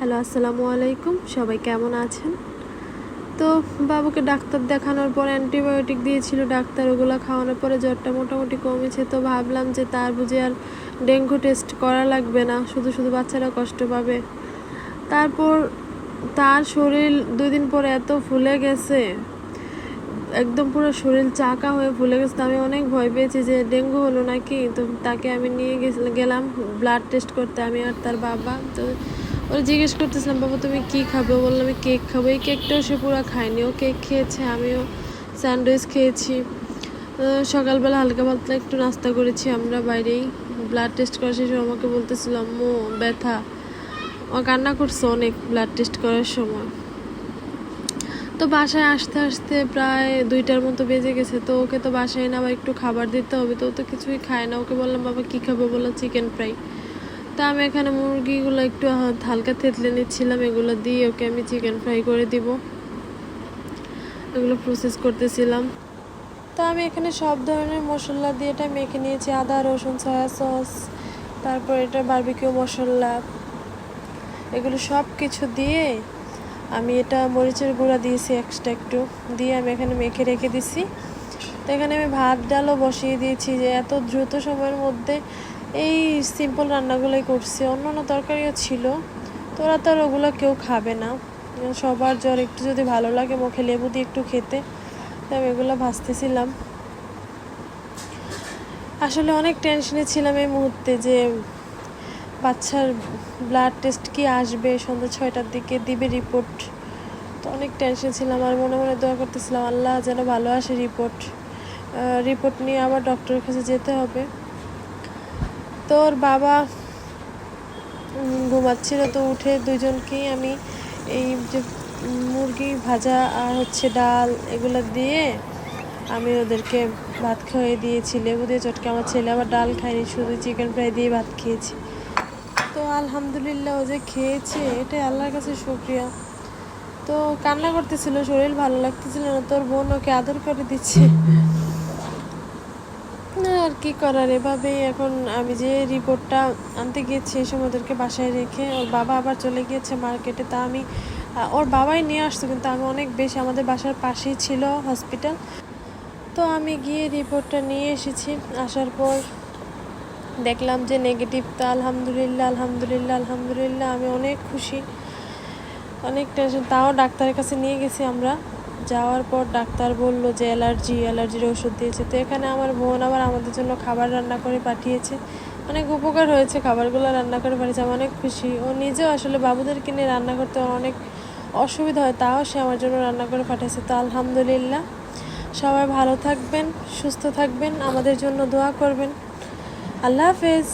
Hello, আসসালামু আলাইকুম। সবাই কেমন আছেন? তো বাবুকে ডাক্তার দেখানোর পর অ্যান্টিবায়োটিক দিয়েছিল ডাক্তার, ওগুলো খাওয়ানোর পরে জ্বরটা মোটামুটি কমেছে। তো ভাবলাম যে তার বুঝে আর ডেঙ্গু টেস্ট করা লাগবে না, শুধু শুধু বাচ্চারা কষ্ট পাবে। তারপর তার শরীর দুই দিন পরে এত ফুলে গেছে, একদম পুরো শরীর চাকা হয়ে ফুলে গেছে। আমি অনেক ভয় পেয়েছি যে ডেঙ্গু হলো নাকি? তো তাকে আমি নিয়ে গেলাম ব্লাড টেস্ট করতে, আমি আর তার বাবা। তো ওরা জিজ্ঞেস করতেছিলাম বাবা তুমি কি খাবে? বললাম আমি কেক খাব। এই কেকটাও সে পুরো খায়নি। ও কেক খেয়েছে, আমিও স্যান্ডউইচ খেয়েছি। সকালবেলা হালকা পাতলা একটু নাস্তা করেছি আমরা বাইরেই। ব্লাড টেস্ট করার শেষে আমাকে বলতেছিলাম মো ব্যথা। ও কান্না করছে অনেক ব্লাড টেস্ট করার সময়। তো বাসায় আসতে আসতে প্রায় দুইটার মতো বেজে গেছে। তো ওকে তো বাসায় না, আবার একটু খাবার দিতে হবে। তো ও তো কিছুই খায় না। ওকে বললাম, বাবা, কী খাবে? বলল, চিকেন ফ্রাই। তা আমি এখানে মুরগিগুলো একটু হালকা থেতলে নিচ্ছিলাম। এগুলো দিয়ে ওকে আমি চিকেন ফ্রাই করে দিব। এগুলো প্রসেস করতেছিলাম। তো আমি এখানে সব ধরনের মশলা দিয়ে এটা মেখে নিয়েছি। আদা, রসুন সয়া সস তারপর এটা বারবিকিউ মশলা। এগুলো সব কিছু দিয়ে আমি এটা মরিচের গুঁড়া দিয়েছি এক্সট্রা একটু। দিয়ে আমি এখানে মেখে রেখে দিছি। তো এখানে আমি ভাত, ডালও বসিয়ে দিয়েছি যে এত দ্রুত সময়ের মধ্যে এই সিম্পল রান্নাগুলোই করছি। অন্য অন্য তরকারিও ছিল। তোরা তো আর ওগুলো কেউ খাবে না। সবার জ্বর একটু যদি ভালো লাগে, মুখে লেবু দিয়ে একটু খেতে, তো আমি এগুলো ভাজতেছিলাম। আসলে অনেক টেনশনে ছিলাম এই মুহূর্তে যে বাচ্চার ব্লাড টেস্ট কি আসবে, সন্ধ্যা ছয়টার দিকে দিবে রিপোর্ট তো অনেক টেনশন ছিলাম আর মনে মনে দোয়া করতেছিলাম, আল্লাহ যেন ভালো আসে রিপোর্ট রিপোর্ট নিয়ে আবার ডক্টরের কাছে যেতে হবে। তো ওর বাবা ঘুমাচ্ছিল তো উঠে দুজনকেই আমি এই যে মুরগি ভাজা আর হচ্ছে ডাল এগুলো দিয়ে আমি ওদেরকে ভাত খাইয়ে দিয়েছি, লেবু দিয়ে চটকে। আমার ছেলে আবার ডাল খায়নি, শুধু চিকেন ফ্রাই দিয়ে ভাত খেয়েছি। তো আলহামদুলিল্লাহ ও যে খেয়েছে, এটাই আল্লাহর কাছে শুক্রিয়া। তো কান্না করতেছিল, শরীর ভালো লাগতেছিল না, তোর বোন ওকে আদর করে দিচ্ছে। কি করার? এভাবেই এখন আমি যে রিপোর্টটা আনতে গিয়েছি সময় ওদেরকে বাসায় রেখে ওর বাবা আবার চলে গিয়েছে মার্কেটে। তা আমি ওর বাবাই নিয়ে আসতো কিন্তু আমি অনেক বেশি, আমাদের বাসার পাশেই ছিল হসপিটাল তো আমি গিয়ে রিপোর্টটা নিয়ে এসেছি। আসার পর দেখলাম যে নেগেটিভ তো আলহামদুলিল্লাহ আলহামদুলিল্লাহ আলহামদুলিল্লাহ, আমি অনেক খুশি। অনেক টেনশন তাও ডাক্তারের কাছে নিয়ে গেছি আমরা। যাওয়ার পর ডাক্তার বলল যে অ্যালার্জি, অ্যালার্জির ওষুধ দিয়েছে। তো এখানে আমার বোন আবার আমাদের জন্য খাবার রান্না করে পাঠিয়েছে। অনেক উপকার হয়েছে খাবারগুলো রান্না করে পাঠিয়েছে, আমি অনেক খুশি। ও নিজেও আসলে বাবুদের কিনে রান্না করতে অনেক অসুবিধা হয়, তাও সে আমার জন্য রান্না করে পাঠিয়েছে। তো আলহামদুলিল্লাহ, সবাই ভালো থাকবেন, সুস্থ থাকবেন, আমাদের জন্য দোয়া করবেন। আল্লাহ হাফেজ।